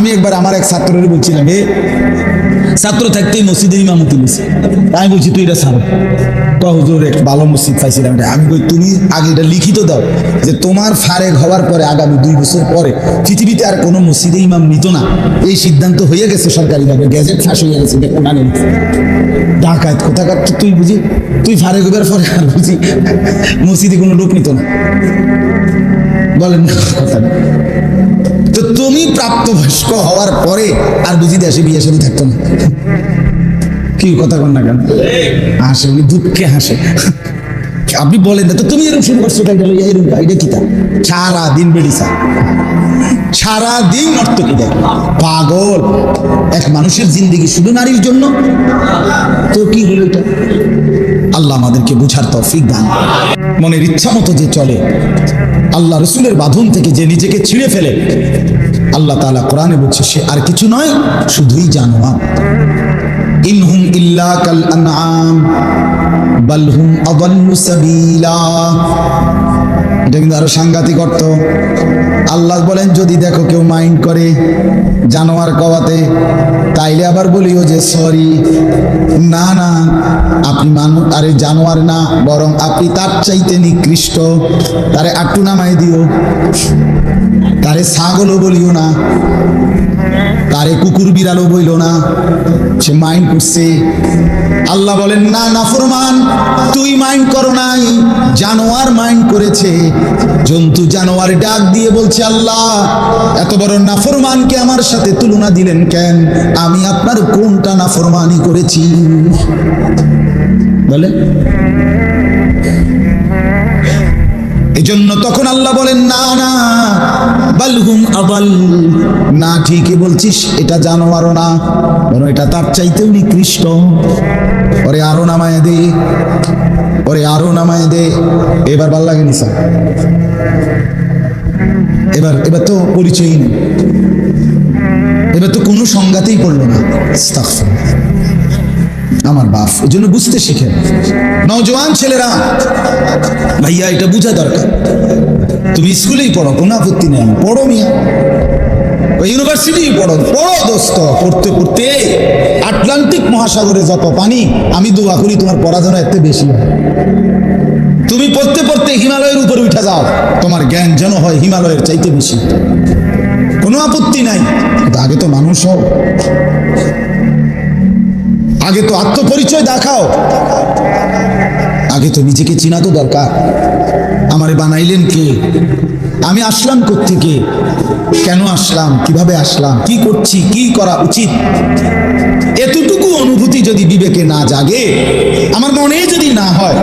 আমি একবার আমার এক ছাত্রের বলছিলাম হে ছাত্র থাকতেই মসজিদে ইমামতি নিছে। আমি বলছি, তুই এটা ছাড়ো। ক হুজুর, এক ভালো মসজিদ পাইছিলাম এটা। আমি কই, তুমি আগে এটা লিখিত দাও যে তোমার ফারেক হওয়ার পরে, আগামী দুই বছর পরে পৃথিবীতে আর কোনো মসজিদে ইমাম নিত না। এই সিদ্ধান্ত হয়ে গেছে সরকারিভাবে গ্যাজেট ফাঁস হয়ে গেছে দেখো না কোথাকার তুই বুঝি? তুই ফারেক হবার পরে আর বুঝি মসজিদে কোনো লোক নিত না। বলেন কথা। তো তুমি প্রাপ্তবয়স্ক হওয়ার পরে আর বুঝি দেশে বিয়ে শাদী থাকতো না? কি কথা কন না কেন? হাসে, উনি দুঃখে হাসে। আপনি বলেন না, তো তুমি এরকম শুরু করছ এটা এরকম এটা কি তা? সারা দিন বেড়িছা সারা দিন অর্থ কি দেয়? পাগল। এক মানুষের জিন্দিগি শুধু নারীর জন্য? তো কি হলো এটা? আল্লাহ আমাদেরকে বুঝার তৌফিক দান। মনের ইচ্ছা মতো যে চলে আল্লাহ রসুলের বাঁধন থেকে যে নিজেকে ছিঁড়ে ফেলে, আল্লাহ তালা কোরআনে বলছে, সে আর কিছু নয়, শুধুই জানোয়ার। কাল আরও সাংঘাতিক অর্থ। আল্লাহ বলেন, যদি দেখো কেউ মাইন্ড করে জানোয়ার কওয়াতে তাইলে আবার বলিও যে, সরি, না না, আপনি মানুষ আরে জানোয়ার না, বরং আপনি তার চাইতে নিকৃষ্ট। তারে আট্টু নামাই দিও। তারে ছাগলও বলিও না। তারে কুকুর বিড়ালও বইল না। সে মাইন্ড করছে। আল্লাহ বলেন, না নাফরমান তুই মাইন্ড করো নাই। জানোয়ার মাইন্ড করেছে। জন্তু জানোয়ার ডাক দিয়ে বলছে, আল্লাহ, এত বড় নাফরমানকে আমার সাথে তুলনা দিলেন কেন? আমি আপনার কোনটা নাফরমানি করেছি? বলে? এজন্য তখন আল্লাহ বলেন, না না, বালহুম আবাল। না, ঠিকই বলছিস, এটা জানোয়ারও না, বরং এটা তার চাইতেও নিকৃষ্ট। ওরে আরও নামায় দে, ওরে আরও নামায় দে। এবার ভালো লাগে নিসা এবার এবার তো পরিচয়ই নেই। এবার তো কোনো সংজ্ঞাতেই পড়ল না। আমার বাপ, ওই জন্য বুঝতে শিখেন নওজোয়ান ছেলেরা, ভাইয়া, এটা বুঝা দরকার। তুমি স্কুলেই পড়ো, কোনো আপত্তি নেই। পড়ো মিয়া। ইউনিভার্সিটি পড়ো। পড়ো দোস্ত, পড়তে পড়তে। আটলান্টিক মহাসাগরে যত পানি, আমি দোয়া করি তোমার পড়াধরা এত বেশি তুমি পড়তে পড়তে হিমালয়ের উপরে উঠে যাও। তোমার জ্ঞান যেন হয় হিমালয়ের চাইতে বেশি। কোনো আপত্তি নাই। আগে তো মানুষ হও। আগে তো আত্মপরিচয় দেখাও। আগে তো নিজেকে চিনা তো দরকার। আমারে বানাইলেন কে? আমি আসলাম থেকে কেন আসলাম? কীভাবে আসলাম? কি করছি? কি করা উচিত? এতটুকু অনুভূতি যদি বিবেকে না জাগে, আমার মনে যদি না হয়,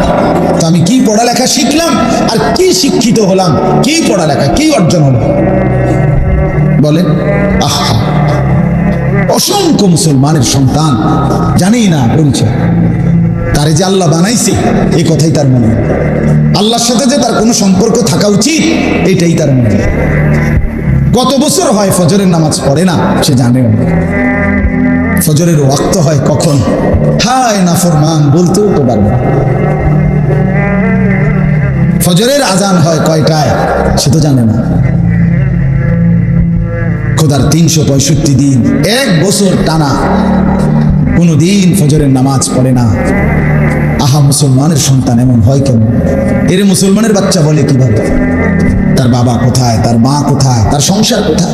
তো আমি কি পড়ালেখা শিখলাম? আর কি শিক্ষিত হলাম? কি পড়ালেখা? কি অর্জন হলো? বলেন আহা, অসংখ্য মুসলমানের সন্তান জানেই না পরিচয় তারে যে আল্লাহ বানাইছে এই কথাই তার মনে। আল্লাহর সাথে যে তার কোনো সম্পর্ক থাকা উচিত, এটাই তার মনে। কত বছর হয় ফজরের নামাজ পড়ে না, সে জানেও না। ফজরের ওয়াক্ত হয় কখন? হায় নাফরমান বলতেও তো পারবে ফজরের আজান হয় কয়টায়, সে তো জানে না। খোদার তিনশো পঁয়ষট্টি দিন। এক বছর টানা। কোনো দিন ফজরের নামাজ পড়ে না। আহা, মুসলমানের সন্তান এমন হয় কেন? এর মুসলমানের বাচ্চা বলে কীভাবে? তার বাবা কোথায়? তার মা কোথায়? তার সংসার কোথায়?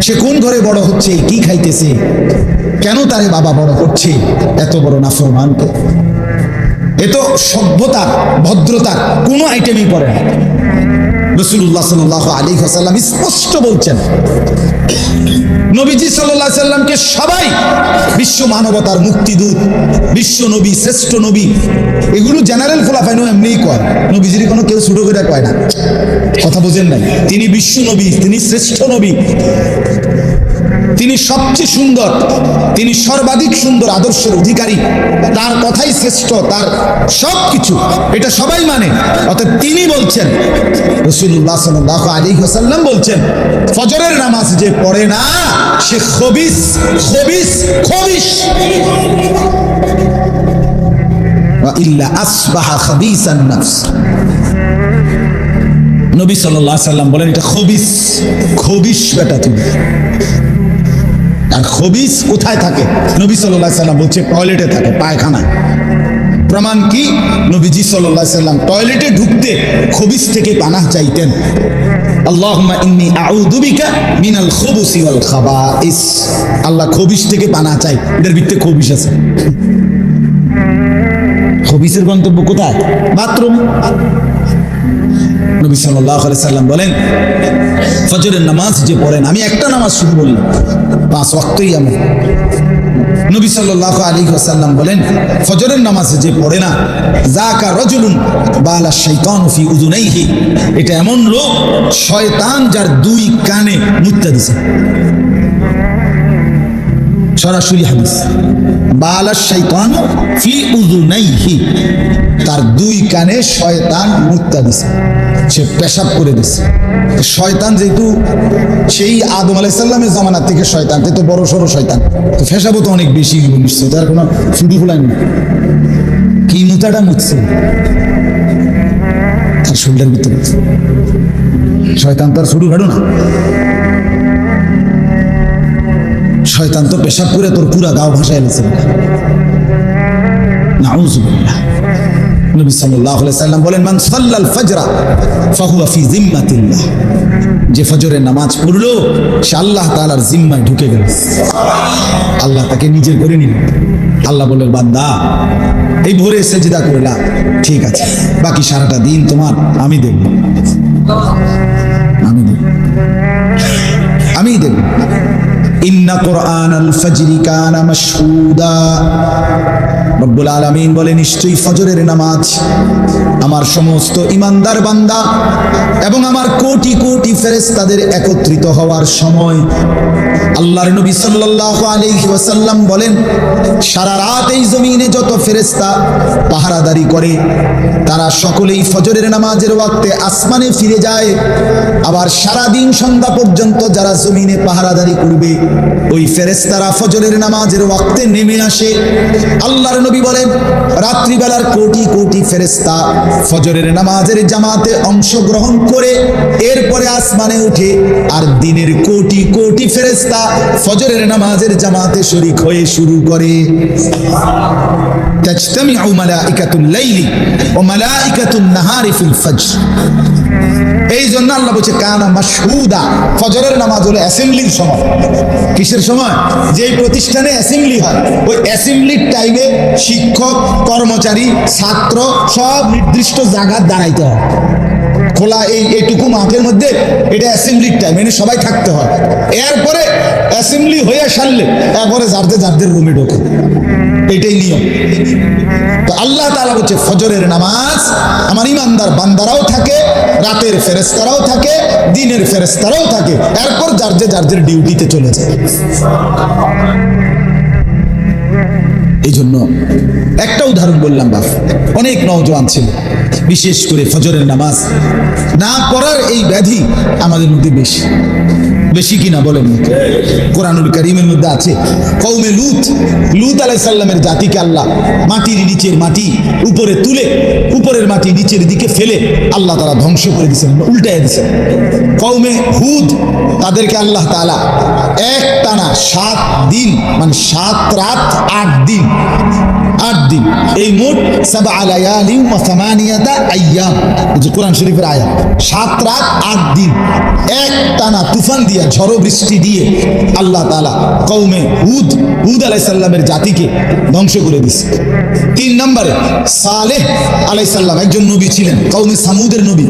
সে কোন ঘরে বড় হচ্ছে? কি খাইতেছে? কেন তারে বাবা বড় করছে? এত বড় নাফরমানকে। এ তো সভ্যতার, ভদ্রতার কোনো আইটেমই পড়ে না। রসুল্লাহ সাল্লাহ আলী হাসাল্লাম স্পষ্ট বলছেন, নবীজি সাল্লাহ সাল্লামকে সবাই, বিশ্ব মানবতার মুক্তিদূত, বিশ্ব নবী, শ্রেষ্ঠ নবী, এগুলো জেনারেল ফোলাফাইনো এমনিই কয়। নবীজির কোনো কেউ ছোট করে কয় না। কথা বোঝেন নাই। তিনি বিশ্ব নবী, তিনি শ্রেষ্ঠ নবী। তিনি সবচেয়ে সুন্দর, তিনি সর্বাধিক সুন্দর আদর্শের অধিকারী, তার কথাই শ্রেষ্ঠ, তার সব কিছু এটা সবাই মানে। অর্থাৎ তিনি বলছেন রসুল্লাহ সাল্লাহ আলী হাসাল্লাম বলছেন, ফজরের নামাজ যে পড়ে না, সে খবিস খবিস খবিস। ইল্লা আসবাহা নাফস। নবী সাল্লাম বলেন, এটা খবিস খবিস বেটা তুমি। আর খবিস কোথায় থাকে? নবী সাল্লাহ সাল্লাম বলছে, টয়লেটে থাকে, পায়খানায়। প্রমাণ কি? নবীজি সাল্লাহ সাল্লাম টয়লেটে ঢুকতে খবিস থেকে পানাহ চাইতেন। মিনাল আল্লাহ থেকে পানাহ চাই খবিস আছে। গন্তব্য কোথায়? বাথরুম। নবী সাল্লাম বলেন ফজরের নামাজ যে পড়েন, আমি একটা নামাজ শুরু বললাম, পাঁচ ওয়াক্তই আমি। নবী সাল্লাল্লাহু আলাইহি ওয়াসাল্লাম বলেন, ফজরের নামাজ যে পড়ে না, যাকা রাজুলুন বালা শাইতান ফি উযুনাইহি, এটা এমন লোক শয়তান যার দুই কানে মুত্তা দিছে। সরাসরি হাদিস, বালা শাইতান ফি উযুনাইহি, তার দুই কানে শয়তান মুত্তা দিছে। সে পেশাব করে দিছে। শয়তান যেহেতু সেই আদম আলাইসাল্লামের জামানার থেকে শয়তান তো বড় সড়ো শয়তান। তো ফেসাবো তো অনেক বেশি নিশ্চয় তার কোনো ছুটি ফুলায়নি কি মুতাটা মুতছে? তার শরীরের ভিতরে শয়তান তার শুরু ঘাড়ো না। শয়তান তো পেশাব করে তোর পুরা গাও ভাষায় এলেছে নবী সাল্লাম বলেন, মান সাল্লাল ফজরা, ফাহুয়া ফি জিম্মাতিল্লাহ যে ফজরের নামাজ পড়ল, সে আল্লাহ জিম্মায় ঢুকে গেল। আল্লাহ তাকে নিজের করে নিল। আল্লাহ বললেন, বান্দা, এই ভোরে সেজদা করলাম ঠিক আছে। বাকি সারাটা দিন তোমার, আমি দেখব। আমি দেখব। আমি ইন্না কোরআন আল ফজরি কানা মাশহুদা। রব্বুল বলে, নিশ্চয়ই ফজরের নামাজ আমার সমস্ত ইমানদার বান্দা এবং আমার কোটি কোটি ফেরেশতাদের একত্রিত হওয়ার সময় আল্লাহর নবী সাল্লাল্লাহু আলাইহি ওয়াসাল্লাম বলেন, সারা রাত এই জমিনে যত ফেরেশতা পাহারাদারি করে, তারা সকলেই ফজরের নামাজের ওয়াক্তে আসমানে ফিরে যায়। আবার সারা দিন সন্ধ্যা পর্যন্ত যারা জমিনে পাহারাদারি করবে, ওই ফেরেশতারা ফজরের নামাজের ওয়াক্তে নেমে আসে। আল্লাহর নবী বলেন, রাত্রিবেলার কোটি কোটি ফেরেশতা ফজরের নামাজের জামাতে অংশগ্রহণ করে, এরপরে আসমানে উঠে আর দিনের কোটি কোটি ফেরেশতা ফজরের নামাজের জামাতে শরিক হয়ে শুরু করে। তাজতামিউ মালাইকাতুল লাইলি মালাইকাতুন নাহারি ফিল ফজর। এই জন্য আল্লাহ বলছে, কানা মাশহুদা। ফজরের নামাজ হলো অ্যাসেম্বলির সময়। কিসের সময়? যেই প্রতিষ্ঠানে অ্যাসেম্বলি হয়, ওই অ্যাসেম্বলির টাইমে শিক্ষক, কর্মচারী, ছাত্র সব নির্দিষ্ট জায়গার দাঁড়াইতে হয়। খোলা এই এইটুকু মাঠের মধ্যে এটা অ্যাসেম্বলির টাইম এনে সবাই থাকতে হয়। এরপরে অ্যাসেম্বলি হয়ে সারলে, এরপরে যারদের যারদের রুমে ঢোকে। এটাই নিয়ম। তো আল্লাহ তাআলা বলছে, ফজরের নামাজ আমার ইমানদার বান্দারাও থাকে, রাতের ফেরেস্তারাও থাকে, দিনের ফেরেস্তারাও থাকে। এরপর যার যে যার ডিউটিতে চলে যায়। এই জন্য একটা উদাহরণ বললাম, বাপ। অনেক নওজোয়ান ছিল, বিশেষ করে ফজরের নামাজ। না পড়ার এই ব্যাধি আমাদের মধ্যে বেশি। বেশি কিনা বলেন। কোরআনুল করিমের মধ্যে আছে কৌমে লুত লুত আলাই সাল্লামের জাতিকে আল্লাহ মাটির নিচের মাটি উপরে তুলে, উপরের মাটি নিচের দিকে ফেলে আল্লাহ তারা ধ্বংস করে দিয়েছেন উল্টাই দিয়েছেন। কৌমে হুদ, তাদেরকে আল্লাহ তাআলা এক টানা সাত দিন মানে সাত রাত আট দিন আট দিন। এই মোট সাবা আলায়ালিম ওয়া সামানিয়াতা আইয়াম যে কোরআন শরীফের আয়াত। সাত রাত, আট দিন। এক টানা তুফান দিয়া, ঝড় বৃষ্টি দিয়ে আল্লাহ তাআলা কওমে হুদ হুদ আলাইহিস সালামের জাতিকে ধ্বংস করে দিছে। তিন নম্বরে, সালেহ আলাইহিস সালাম একজন নবী ছিলেন, কওমে সামুদের নবী।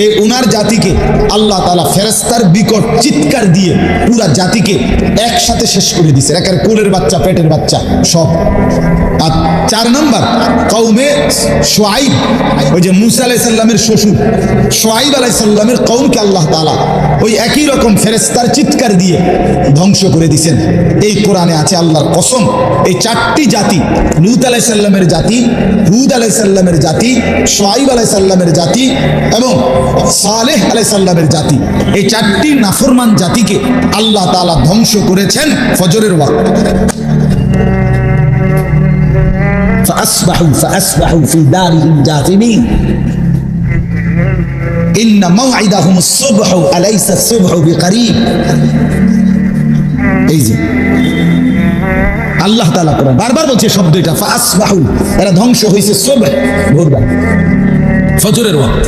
এই ওনার জাতিকে আল্লাহ তাআলা ফেরেশতার বিকট চিৎকার দিয়ে পুরা জাতিকে একসাথে শেষ করে দিছে। একের কোলের বাচ্চা, পেটের বাচ্চা, সব। আর চার নম্বর কৌমে সোয়াইব ওই যে মুসা আলাই সাল্লামের শ্বশুর সোয়াইব আলাই সাল্লামের কৌমকে আল্লাহ তালা ওই একই রকম ফেরেস্তার চিৎকার দিয়ে ধ্বংস করে দিছেন। এই কোরআনে আছে আল্লাহর কসম, এই চারটি জাতি, লুত আলাই সাল্লামের জাতি, হুদ আলাই সাল্লামের জাতি সোয়াইব আলাই সাল্লামের জাতি এবং সালেহ আলাই সাল্লামের জাতি। এই চারটি নাফরমান জাতিকে আল্লাহ তালা ধ্বংস করেছেন ফজরের ওয়াক্ত। فأصبحوا فأصبحوا في دارهم جاثمين ইন্না মাউইদাহুম সুবহু আলাইসা সুবহু বিকারিব এই যে আল্লাহ তাআলা কোরআন বারবার বলছে শব্দ এটা ফাসবাহু এরা ধ্বংস হয়েছে সুবহ ভোরবেলা ফজরের ওয়াক্ত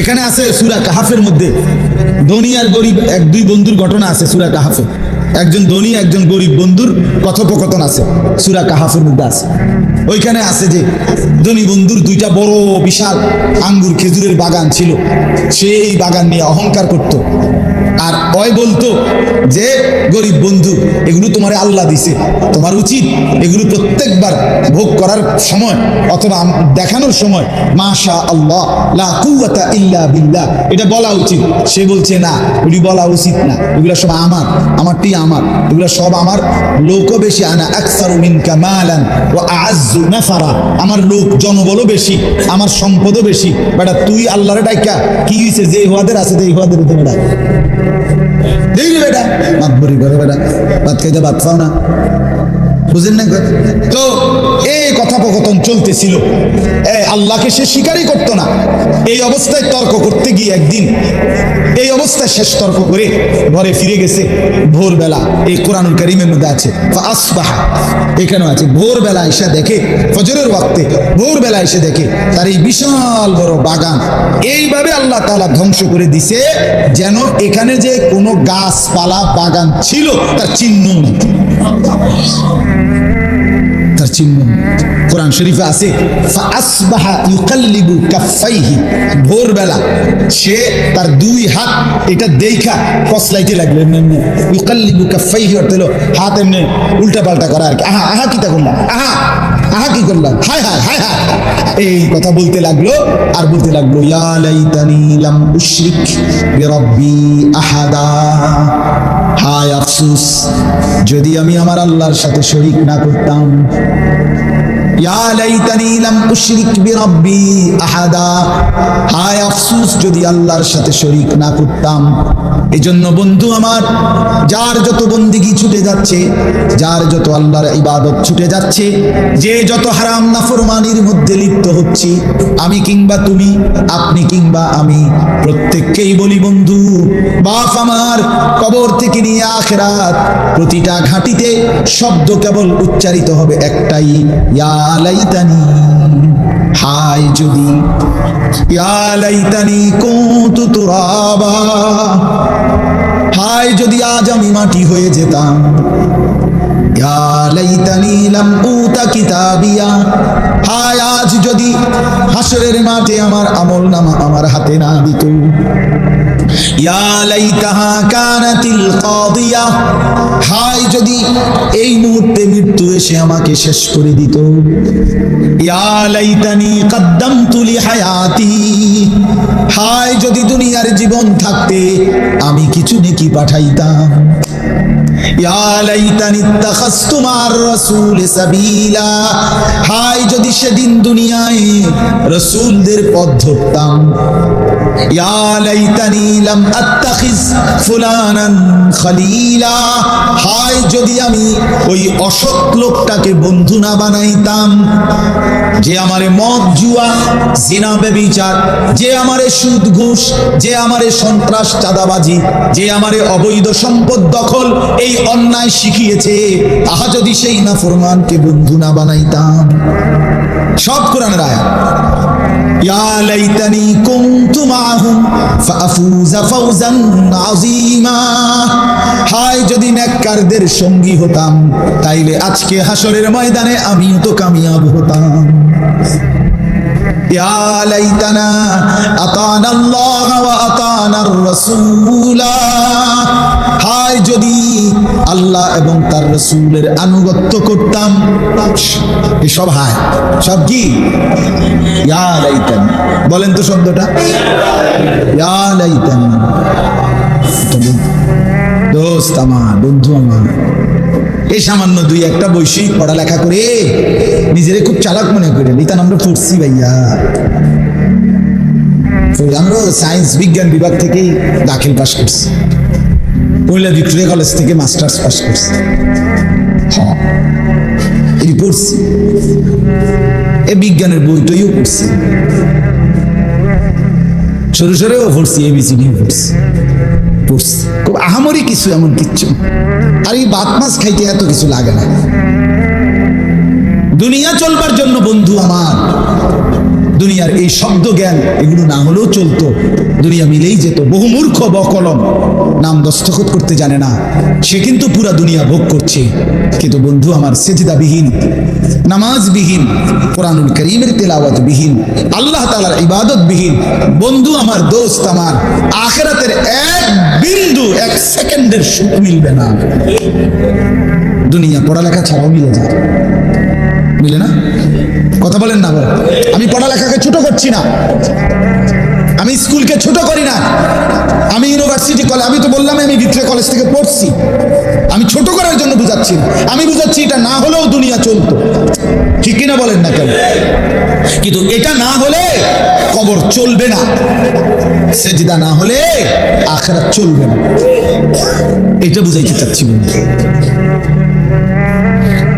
এখানে আছে সুরা কাহাফের মধ্যে ধনী আর গরিব এক দুই বন্ধুর ঘটনা আছে সুরা কাহাফে একজন ধনী, একজন গরিব বন্ধুর কথোপকথন আছে। সুরা কাহাফুর মধ্যে আছে। ওইখানে আছে যে, ধনী বন্ধুর দুইটা বড় বিশাল আঙ্গুর খেজুরের বাগান ছিল। সে এই বাগান নিয়ে অহংকার করত। আর ওই বলতো যে গরিব বন্ধু, এগুলো তোমার আল্লাহ দিছে। তোমার উচিত এগুলো প্রত্যেকবার ভোগ করার সময় অথবা দেখানোর সময় মাশা আল্লাহ লা কুওয়াতা ইল্লা বিল্লাহ। এটা বলা উচিত। সে বলছে, না ওটি বলা উচিত না। এগুলো সব আমার, আমারটি আমার। এগুলো সব আমার। লোকও বেশি, আনা আকসারু মিনকা মালান ওয়া আ'আজ্জু নাফারা। আমার লোক জনবলও বেশি, আমার সম্পদও বেশি। বেটা, তুই আল্লাহর ডাইকা, কি হইছে? যে হুয়াদের আছে যে হুয়াদের তো বেটা দেই বেটা মাত বুড়ি করে বেটা ভাত খাইতে ভাত খাও না। বুঝেন না তো এই কথোপকথন চলতেছিল। আল্লাহকে সে স্বীকারই করতো না। এই অবস্থায় তর্ক করতে গিয়ে একদিন এই অবস্থায় শেষ তর্ক করে ঘরে ফিরে গেছে। ভোরবেলা এই কোরআনুল কারিমের মধ্যে আছে আসবাহা এখানেও আছে? ভোরবেলা এসে দেখে, ফজরের ওয়াক্তে ভোরবেলা এসে দেখে তার এই বিশাল বড় বাগান। এইভাবে আল্লাহ তালা ধ্বংস করে দিছে, যেন এখানে যে কোনো গাছপালা, বাগান ছিল, তার চিহ্ন তার চিহ্ন কোরআন শরীফে আছে ভোরবেলা সে তার দুই হাত এটা দেখা কসলাইতে লাগল এমনি ইউকাল্লিবু কাফাইহি অর্থ হলো হাত এমনি উল্টা পাল্টা করা আর কি। আহা আহা কিটা করলাম? আহা আহা কি করলাম? হায় হায় হায় হায়। এই কথা বলতে লাগল, আর বলতে লাগল, ইয়া লাইতানি লাম উশরিক বিরাব্বি আহাদা। হায় আফসুস, যদি আমি আমার আল্লাহর সাথে শরীক না করতাম আহাদা। হায় আফসোস যদি আল্লাহর সাথে শরীক না করতাম। এজন্য বন্ধু আমার, যার যত বন্দিগি ছুটে যাচ্ছে, যার যত আল্লাহর ইবাদত ছুটে যাচ্ছে, যে যত হারাম নাফরমানির মধ্যে লিপ্ত হচ্ছি, আমি কিংবা তুমি, আপনি কিংবা আমি, প্রত্যেককেই বলি বন্ধু, বাপ আমার, কবর থেকে নিয়ে আখেরাত, প্রতিটা ঘাটিতে শব্দ কেবল উচ্চারিত হবে একটাই, ইয়া লাইতানি। হায় যদি, ইয়া লাইতানি কুনতু তুরাবা। যদি আজ আমি মাটি হয়ে যেতাম। হায়, আজ যদি হাসরের মাঠে আমার আমল নামা আমার হাতে না দিত হায়, যদি এই মুহূর্তে মৃত্যু এসে আমাকে শেষ করে দিত। হায়, যদি দুনিয়ার জীবন থাকতে আমি কিছু নেকি পাঠাইতাম। আমি ওই অসৎ লোকটাকে বন্ধু না বানাইতাম, যে আমারে মদ জুয়া, জিনা বেবিচার, যে আমারে সুদ ঘুষ, যে আমারে সন্ত্রাস চাঁদাবাজি, যে আমারে অবৈধ সম্পদ দখল, এই অন্যায় শিখিয়েছে, তাহা যদি সেই না ফরমানকে বন্ধু না বানাইতাম। সব যদি নেককারদের সঙ্গী হতাম, তাইলে আজকে হাসরের ময়দানে আমিও তো কামিয়াব হতাম। হায় যদি আল্লাহ এবং তার রসুলের আনুগত্য করতাম। হায়। সব কি? বলেন তো শব্দটা। দোস্ত আমার, বন্ধু আমার। এই সামান্য দুই একটা বৈষয়িক পড়ালেখা করে নিজেরে খুব চালাক মনে করে। নিতান আমরা পড়ছি ভাইয়া। আমরা সায়েন্স বিজ্ঞান বিভাগ থেকেই দাখিল পাশ করছি। পয়লা ভিক্টোরিয়া কলেজ থেকে মাস্টার্স পাস করছি। হ্যাঁ পড়ছি। এ বিজ্ঞানের বইটইও পড়ছি। সরু সরেও পড়ছি পড়ছি। পড়ছি। খুব আহামরি কিছু এমন কিচ্ছু। আর এই ভাত মাছ খাইতে এত কিছু লাগে না। দুনিয়া চলবার জন্য বন্ধু আমার। দুনিয়ার এই শব্দ জ্ঞান, এগুলো না হলেও চলতো। দুনিয়া মিলেই যেত, বহু মূর্খ বকলম। নাম দস্তখত করতে জানে না। সে কিন্তু পুরা দুনিয়া ভোগ করছে। কিন্তু বন্ধু আমার, সেজিদাবিহীন, নামাজবিহীন, কোরআনুল করিমের তেলাওয়াত বিহীন আল্লাহ তালার ইবাদত বিহীন বন্ধু আমার, দোস্ত আমার, আখেরাতের এক বিন্দু, এক সেকেন্ডের সুখ মিলবে না। দুনিয়া পড়ালেখা ছাড়াও মিলে যায়। মিলে না? কথা বলেন না আমি পড়ালেখাকে ছোট করছি না। আমি স্কুলকে ছোট করি না। আমি ইউনিভার্সিটি কলেজ আমি তো বললাম আমি ভিক্টোরিয়া কলেজ থেকে পড়ছি। আমি ছোট করার জন্য বুঝাচ্ছি আমি বুঝাচ্ছি এটা না হলেও দুনিয়া চলতো। ঠিক কিনা বলেন না কেন? কিন্তু এটা না হলে কবর চলবে না। সেজিদা না হলে আখরাত চলবে না। এটা বুঝাইতে চাচ্ছি বন্ধু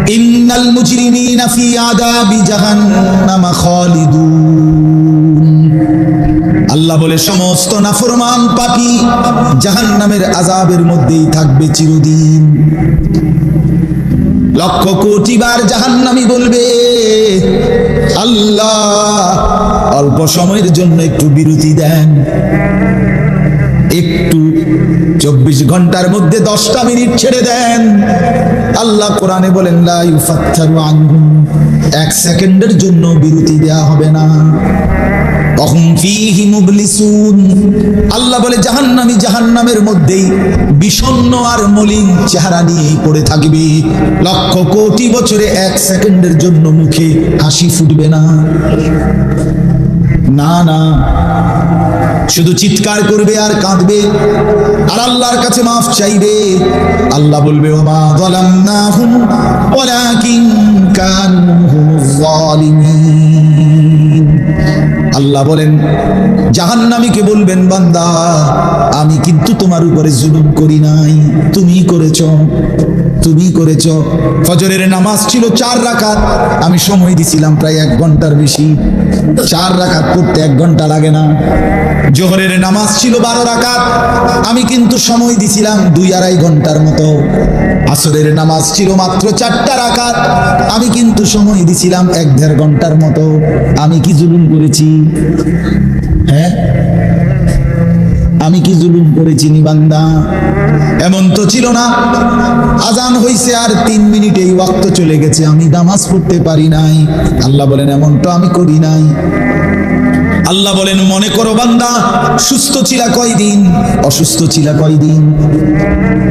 ইন্নাল মুজরিমিনা ফি আদাবি জাহান্নাম খালিদুন। আল্লাহ বলে, সমস্ত নাফরমান পাপী জাহান্নামের আজাবের মধ্যেই থাকবে চিরদিন। লক্ষ কোটি বার জাহান্নামি বলবে, আল্লাহ, অল্প সময়ের জন্য একটু বিরতি দেন। একটু চব্বিশ ঘণ্টার মধ্যে দশটা মিনিট ছেড়ে দেন। আল্লাহ কোরআনে বলেন এক সেকেন্ডের জন্য বিরতি দেয়া হবে না। আল্লাহ বলে, জাহান্নামী জাহান্নামের মধ্যেই বিষণ্ণ আর মলিন চেহারা নিয়েই পড়ে থাকবে। লক্ষ কোটি বছরে এক সেকেন্ডের জন্য মুখে হাসি ফুটবে না। না না। শুধু চিৎকার করবে আর কাঁদবে, আর আল্লাহর কাছে মাফ চাইবে। আল্লাহ বলবে, ওমা হুম কানু হুমুজ জালিমিন আল্লাহ বলেন, জাহান্নামীকে বলবেন, বান্দা, আমি কিন্তু তোমার উপরে জুলুম করি নাই তুমি করেছ তুমি করেছ। ফজরের নামাজ ছিল চার আমি সময় দিছিলাম প্রায় এক ঘণ্টার বেশি। চার পড়তে এক ঘণ্টা লাগে না। জোহরের নামাজ ছিল বারো রাকাত, আমি কিন্তু সময় দিছিলাম দুই আড়াই ঘণ্টার মতো। আসরের নামাজ ছিল মাত্র চারটা রাকাত, আমি কিন্তু সময় দিছিলাম এক দেড় ঘণ্টার মতো। আমি কি জুলুম করেছি। হ্যাঁ? আমি কি জুলুম করেছি নিবান্দা এমন তো ছিল না। আজান হইছে আর তিন মিনিটেই ওয়াক্ত চলে গেছে। আমি দামাজ পড়তে পারি নাই। আল্লাহ বলেন এমন তো আমি করি নাই। আল্লাহ বলেন, মনে করো বান্দা, সুস্থ ছিলা কয়দিন? অসুস্থ ছিলা কয়দিন?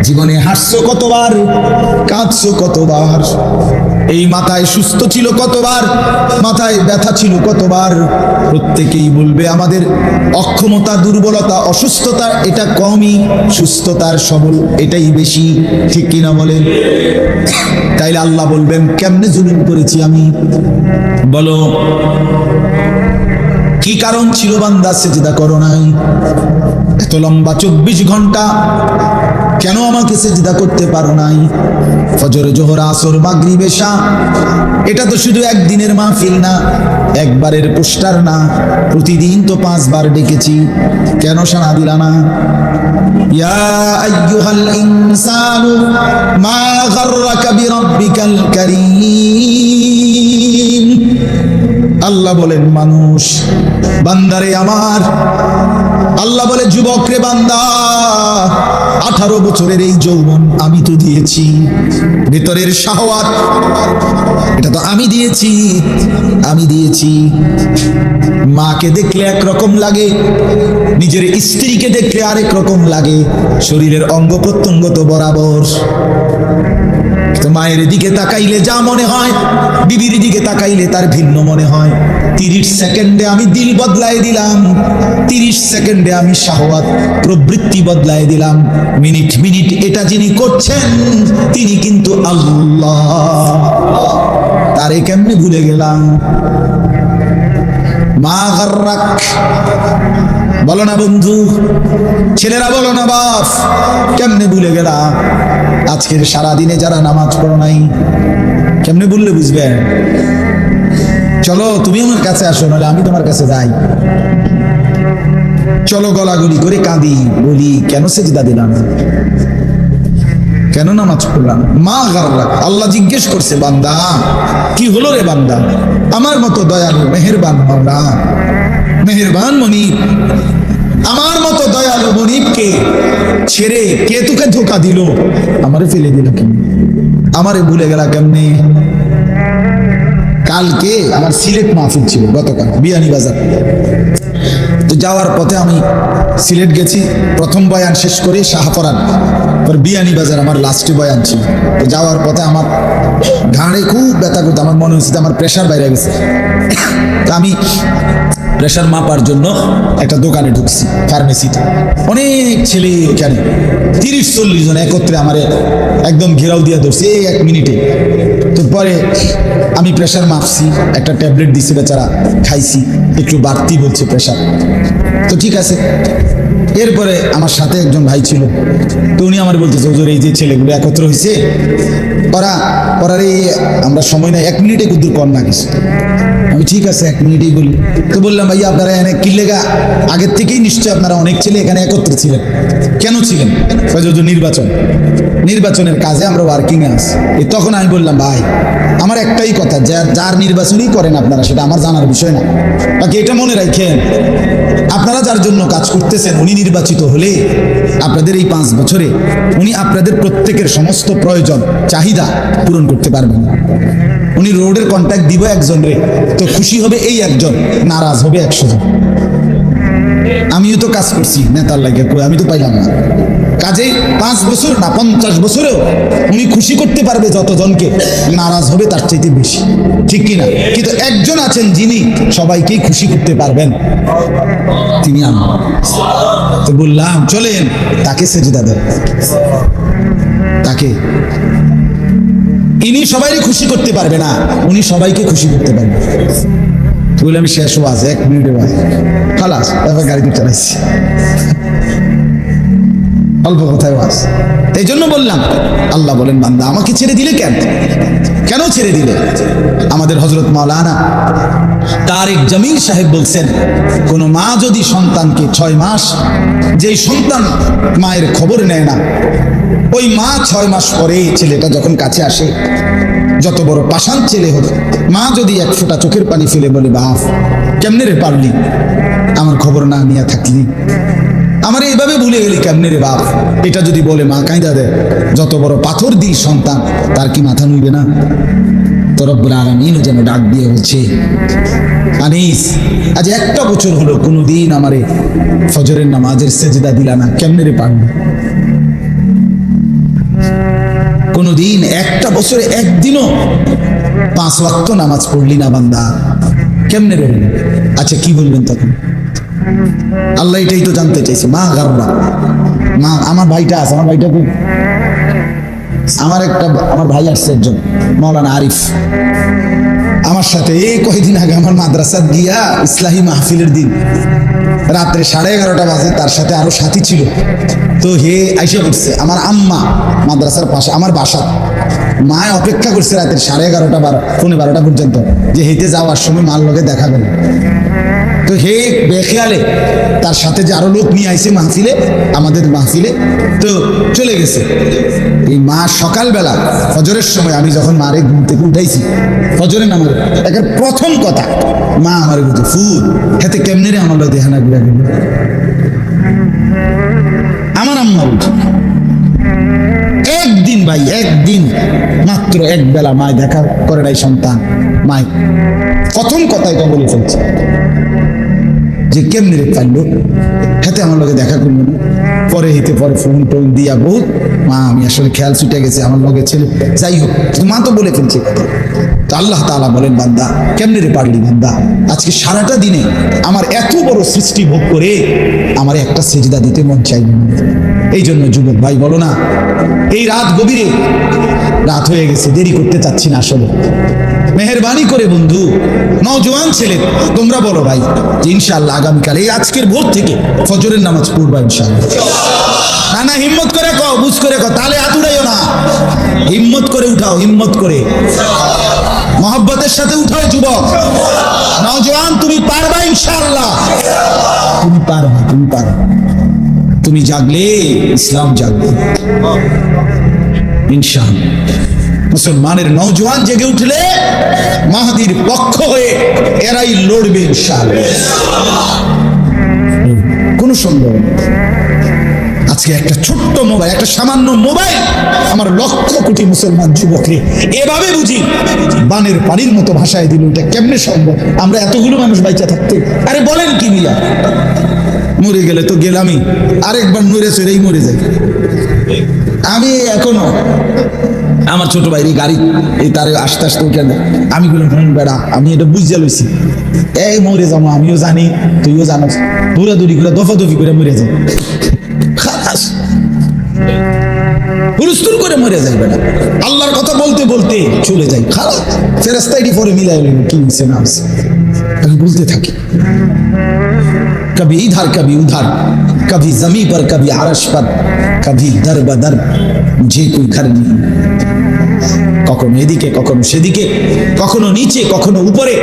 জীবনে হাসছো কতবার? কাঁদছো কতবার? এই মাথায় সুস্থ ছিল কতবার? মাথায় ব্যথা ছিল কতবার? প্রত্যেকেই বলবে আমাদের অক্ষমতা, দুর্বলতা, অসুস্থতা এটা কমই। সুস্থতার সবল এটাই বেশি। ঠিক কিনা বলেন? তাইলে আল্লাহ বলবেন, কেমনে জুলুম করেছি আমি? বলো, কি কারণ ছিল বান্দা সেজদা করো নাই? এত লম্বা চব্বিশ ঘণ্টা কেন আমাকে সেজদা করতে পারো নাই? ফজর জোহর, আসর, মাগরিব, এশা। এটা তো শুধু একদিনের মাহফিল না, একবারের পোস্টার না, প্রতিদিন তো পাঁচবার ডেকেছি। কেন সাড়া দিলা না? ইয়া মা গাররাকা বিরাব্বিকাল আল্লাহ বলেন, মানুষ, বান্দারে আমার। আল্লাহ বলে, যুবক রে বান্দা, আঠারো বছরের এই যৌবন আমি তো দিয়েছি। ভেতরের শাহওয়াত, এটা তো আমি দিয়েছি আমি দিয়েছি। মাকে দেখলে একরকম লাগে, নিজের স্ত্রীকে দেখলে আরেক রকম লাগে, শরীরের অঙ্গ প্রত্যঙ্গ তো বরাবর। তো মায়ের দিকে তাকাইলে যা মনে হয়, বিবির দিকে তাকাইলে তার ভিন্ন মনে হয়। তিরিশ সেকেন্ডে আমি দিল বদলাই দিলাম, তিরিশ সেকেন্ডে আমি শাহওয়াত প্রবৃত্তি বদলাই দিলাম। মিনিট মিনিট এটা যিনি করছেন, তিনি কিন্তু আল্লাহ। তারে কেমনে ভুলে গেলাম? মা বলো না বন্ধু, ছেলেরা বলো না বাপ, কেমনে ভুলে গেলা আজকের সারা দিনে যারা নামাজ পড়ো নাই, কেমনে বললে বুঝবে? চলো, তুমি আমার কাছে আসো, নাহলে আমি তোমার কাছে যাই। চলো, গলাগলি করে কাঁদি, বলি, কেন সেজদা দিলাম? কেন নামাজ পড়লাম? মা গারলা আল্লাহ জিজ্ঞেস করছে, বান্দা, কি হলো রে বান্দা? আমার মতো দয়ালু, মেহেরবান মাওলা মেহেরবান মনিব আমার মতো দয়ালু মনিবকে ছেড়ে কে তোকে ধোকা দিল? আমারে ফেলে দিল কেন আমারে ভুলে গেলা কেমনে? কালকে আমার সিলেট মাহফিল ছিল গতকাল, বিয়ানি বাজার। তো যাওয়ার পথে আমি সিলেট গেছি, প্রথম বয়ান শেষ করে শাহপরান পর বিয়ানি বাজার আমার লাস্টে বয়ান ছিল। তো যাওয়ার পথে আমার ঘাড়ে খুব ব্যথা করতো, আমার মনে হচ্ছে আমার প্রেশার বাইরে গেছে। তো আমি প্রেশার মাপার জন্য একটা দোকানে ঢুকছি ফার্মেসিতে অনেক ছেলে এখানে, তিরিশ, চল্লিশ জন একত্রে আমার একদম ঘেরাও দিয়ে ধরছে, এই এক মিনিটে। তো পরে আমি প্রেশার মাপছি, একটা ট্যাবলেট দিছি বেচারা, খাইছি, একটু বাড়তি বলছে প্রেশার তো ঠিক আছে। এরপরে আমার সাথে একজন ভাই ছিল, তো উনি আমার বলতেছে, হুজুর, এই যে ছেলেগুলো একত্র হয়েছে ওরা ওরা এই আমরা সময় নাই, এক মিনিটে কুদ্দুর কর না কিছু। আমি ঠিক আছে, এক মিনিটেই বলি। তো বললাম, ভাইয়া, আপনারা এনে কিল্লেগা আগের থেকেই নিশ্চয় আপনারা অনেক ছেলে এখানে একত্রে ছিলেন। কেন ছিলেন? নির্বাচন। নির্বাচনের কাজে আমরা ওয়ার্কিংয়ে আছি। তখন আমি বললাম, ভাই আমার একটাই কথা যার যার নির্বাচনই করেন আপনারা, সেটা আমার জানার বিষয় না। বাকি এটা মনে রাখেন, আপনারা যার জন্য কাজ করতেছেন, উনি নির্বাচিত হলে আপনাদের এই পাঁচ বছরে উনি আপনাদের প্রত্যেকের সমস্ত প্রয়োজন, চাহিদা পূরণ করতে পারবেন। উনি রোডের কন্ট্যাক্ট দিব একজন রে, তো খুশি হবে এই একজন, নারাজ হবে একশো জন। আমিও তো কাজ করছি, নেতার লাগে আমি তো পাইলাম না। কাজে পাঁচ বছর না, পঞ্চাশ বছরেও উনি খুশি করতে পারবে যতজনকে, নারাজ হবে তার চাইতে বেশি। ঠিক কিনা কিন্তু একজন আছেন যিনি সবাইকেই খুশি করতে পারবেন। তিনি তো বললাম, চলেন, তাকে সেজদা দেন। তাকে। ইনি সবাইকে খুশি করতে পারবে না, উনি সবাইকে খুশি করতে পারবে। বলে আমি শেষ ওয়াজ, এক মিনিটে ওয়াজ। খালাস তারপর গাড়ি দিয়ে চালাইছি অল্প কথায় ওয়াজ। এই জন্য বললাম, আল্লাহ বলেন, বান্দা, আমাকে ছেড়ে দিলে কেন? কেন ছেড়ে দিলে? আমাদের হজরত মাওলানা তারেক জামিল সাহেব বলছেন, কোন মা যদি সন্তানকে ছয় মাস, যেই সন্তান মায়ের খবর নেয় না, ওই মা ছয় মাস পরে ছেলেটা যখন কাছে আসে যত বড় পাষাণ ছেলে হোক মা যদি এক ফোঁটা চোখের পানি ফেলে বলে, বাপ, কেমনে রে পারলি? আমার খবর না নিয়ে থাকলি। আমার এইভাবে ভুলে গেলি কেমনে রে বাপ? এটা যদি বলে মা কাঁদা দেয়, যত বড় পাথর দিই সন্তান, তার কি মাথা নুইবে না? তরব্বুল আলমিনও যেন ডাক দিয়ে বলছে, আনিস, আজ একটা বছর হলো কোনোদিন আমারে ফজরের নামাজের সেজদা দিলা না, কেমনে রে পারলি? কোনোদিন একটা বছরে একদিনও পাঁচ ওয়াক্ত নামাজ পড়লি না বান্দা। কেমনে রে আচ্ছা কি বলবেন তখন? আল্লাহ এটাই তো জানতে চাইছে। মা গারবা মা, আমার ভাইটা আছে, আমার ভাইটা খুব আমার একটা আমার ভাই আসছে একজন, মৌলানা আরিফ। আমার সাথে এই কয়দিন আগে আমার মাদ্রাসা দিয়া ইসলাহী মাহফিলের দিন রাত্রে সাড়ে এগারোটা বাজে, তার সাথে আরও সাথী ছিল। তো হে আইসে পড়ছে, আমার আম্মা মাদ্রাসার পাশে, আমার বাসা। মায় অপেক্ষা করছে রাতের সাড়ে এগারোটা বারো পনেরো বারোটা পর্যন্ত, যে হেঁটে যাওয়ার সময় মার লোকে দেখা গেল তো হে বেখেয়ালে, তার সাথে যে আরও লোক নিয়ে আইছে মাহফিলে, আমাদের মাহফিলে, তো চলে গেছে। এই মা সকালবেলা, ফজরের সময় আমি যখন মারে ঘুম থেকে উঠাইছি, ফজরের নামাজ, একের প্রথম কথা, মা আমার বলছে, ফুল, হেতে কেমনে রে আমার দেহানা ঘুরে গেল? আমার আম্মা বলছে, একদিন ভাই, একদিন, মাত্র এক বেলা মায় দেখা করে নাই সন্তান। মায় প্রথম কথাই তো বলে ফেলছে? যে কেমনি রে পাইলো হাতে আমার লগে দেখা করল না। পরে হিতে পরে ফোন টোন দিয়া বহুত, মা, আমি আসলে খেয়াল ছুটে গেছে আমার লগে ছেলে। যাই হোক মা তো বলে ফেলছে কথা তো আল্লাহ তাআলা বলেন, বান্দা, কেমনি রে পারলি বান্দা? আজকে সারাটা দিনে আমার এত বড় সৃষ্টি ভোগ করে আমার একটা সেজদা দিতে মন চাইল এই জন্য যুবক ভাই, বলো না, এই রাত গভীরে রাত হয়ে গেছে, দেরি করতে চাচ্ছি না আসলে। মেহরবানি করে বন্ধু। নজওয়ান ছেলে, তোমরা বলো ভাই, যে ইনশাআল্লাহ আগামীকাল, এই আজকের ভোর থেকে ফজরের নামাজ পড়বা ইনশাআল্লাহ। না না, হিম্মত করে কও, বুঝ করে কও তাহলে হাত উড়াইও না। হিম্মত করে উঠাও, হিম্মত করে। মহব্বতের সাথে উঠাও, যুবক। নজওয়ান তুমি পারবা ইনশাআল্লাহ। তুমি পারবা তুমি পারবা। তুমি জাগলে, ইসলাম জাগবে। ইনশাআল্লাহ। মুসলমানের নওজোয়ান জেগে উঠলে মাহাদির পক্ষ হয়ে এরাই লড়বে কোনো সন্দেহ আজকে একটা ছোট্ট মোবাইল, একটা সামান্য মোবাইল আমার লক্ষ কোটি মুসলমান যুবকরে এভাবে বুঝি বানের পানির মতো ভাষায় দিল, এটা কেমনে সম্ভব? আমরা এতগুলো মানুষ বাইচা থাকতে, আরে বলেন কি মিয়া? মরে গেলে তো গেলামই, আরেকবার মরে চড়েই মরে যাই। আমি এখনও আমার ছোট ভাই এই গাড়ি, এই তার আস্তে আস্তে উঠে আমি বললাম হুম, বেড়া, আমি এটা বুঝতে লইছি। এই মরে যাব, আমিও জানি, তুইও জানো দূরা দূরি করে দফা দফি করে মরে যাব। করে মরে যায় আল্লাহর কথা বলতে বলতে চলে যায় খারাপ পরে মিলাই কি হয়েছে না আমি বলতে থাকি। কবি ইধার, কবি উধার, কবি জমি পর, কবি আরশ পর, কবি দর বদর ঝিকুই খারনি কখনো এদিকে, কখনো সেদিকে, কখনো নিচে, কখনো উপরে,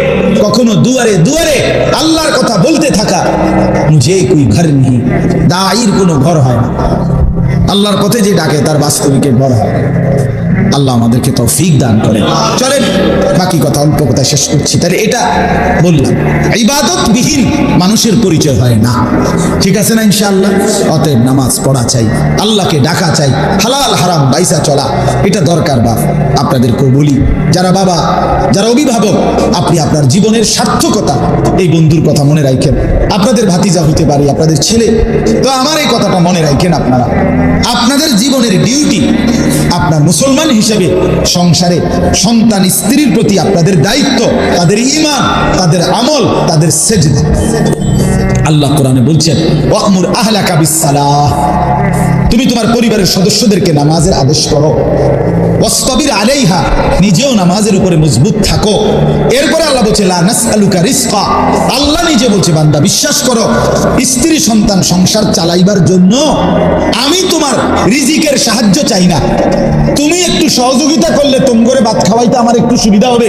কখনো দুয়ারে দুয়ারে আল্লাহর কথা বলতে থাকা যে কুই ঘর নেই, দায়ের কোনো ঘর হয় না। আল্লাহর পথে যে ডাকে, তার বাস্তবিকের ঘর হয়। আল্লাহ আমাদেরকে তৌফিক দান করে চলেন, বাকি কথা, অল্প কথা শেষ করছি। তাহলে এটা বললাম, ইবাদত বিহীন মানুষের পরিচয় হয় না। ঠিক আছে না ইনশাআল্লাহ? অতএব নামাজ পড়া চাই, আল্লাহকে ডাকা চাই, হালাল, হারাম, বাইসা চলা, এটা দরকার বা আপনাদেরকেও বলি যারা বাবা, যারা অভিভাবক, আপনি আপনার জীবনের সার্থকতা, এই বন্ধুর কথা মনে রাখেন। আপনাদের ভাতিজা হতে পারে, আপনাদের ছেলে, তো আমার এই কথাটা মনে রাখেন আপনারা। আপনাদের জীবনের ডিউটি আপনার মুসলমান হিসেবে সংসারে সন্তান স্ত্রীর প্রতি আপনাদের দায়িত্ব, তাদের ইমান তাদের আমল, তাদের সেজদা। আল্লাহ কোরআনে বলছেন আহলাকা বিসসালাহ তুমি তোমার পরিবারের সদস্যদেরকে নামাজের আদেশ করো। ওয়াসতাবির আলাইহা, নিজেও নামাজের উপরে মজবুত থাকো। এরপরে আল্লাহ বলছে আল্লাহ নিজে বলছে, বান্দা, বিশ্বাস করো, স্ত্রী সন্তান সংসার চালাইবার জন্য আমি তোমার রিজিকের সাহায্য চাই না। তুমি একটু সহযোগিতা করলে ভাত খাওয়াইতে আমার একটু সুবিধা হবে।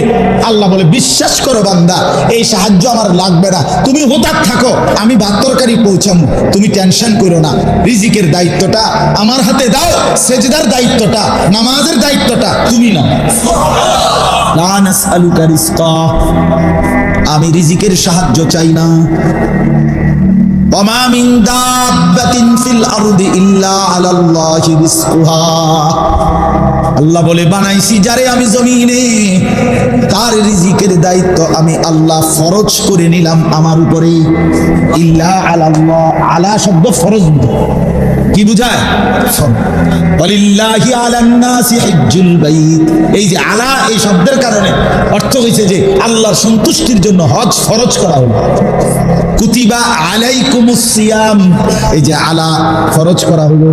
আল্লাহ বলে, বিশ্বাস করো বান্দা, এই সাহায্য আমার লাগবে না। তুমি হোতাক থাকো, আমি ভাত তরকারি পৌঁছামু। তুমি টেনশন করো না। রিজিকের দায়িত্বটা আমার হাতে দাও, সেজদার দায়িত্বটা। নামাজের দায়িত্বটা তুমি নাও। আমি রিজিকের সাহায্য চাই না। আল্লাহ বলে, বানাইছি যারে আমি জমিনে। তার রিজিকের দায়িত্ব আমি আল্লাহ ফরজ করে নিলাম আমার উপরে। ইল্লা আলাল্লাহ আল্লাহ শব্দ ফরজ কি বুঝায়? এই যে আলা, এই শব্দের কারণে অর্থ হয়েছে যে আল্লাহর সন্তুষ্টির জন্য হজ ফরজ করা হলো। কুতিবা আলাইকুমুস সিয়াম। এই যে আলা ফরজ করা হলো।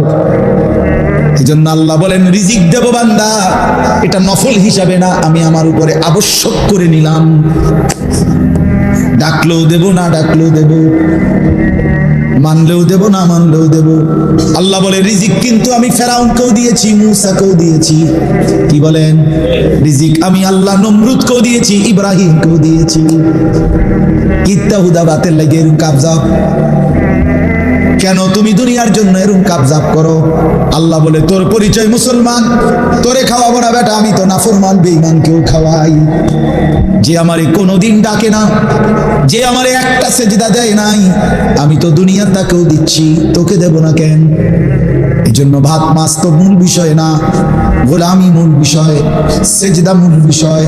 এই জন্য আল্লাহ বলেন, রিজিক দেব বান্দা, এটা নফল হিসাবে না, আমি আমার উপরে আবশ্যক করে নিলাম। ডাকলেও দেব, না ডাকলেও দেব। মানলেও দেব, না মানলেও দেব। আল্লাহ বলে, রিজিক কিন্তু আমি ফেরাউনকেও দিয়েছি, মুসাকেও দিয়েছি। কি বলেন? রিজিক আমি আল্লাহ নমরুদকেও দিয়েছি, ইব্রাহিমকেও দিয়েছি। কিত্তা হুদা বাতের লাগে কাবজা কেন তুমি দুনিয়ার জন্য এরকম কাবজাব করো? আল্লাহ বলে, তোর পরিচয় মুসলমান, তোরে খাওয়াবো না বেটা, আমি তো নাফরমান বেঈমান কেউ খাওয়াই। যে আমারে কোনোদিন ডাকে না, যে আমারে একটা সেজদা দেয় নাই, আমি তো দুনিয়ার তাকেও দিচ্ছি, তোকে দেব না কেন? এই জন্য ভাত মাছ তো মূল বিষয় না, গোলামি মূল বিষয়, সেজদা মূল বিষয়।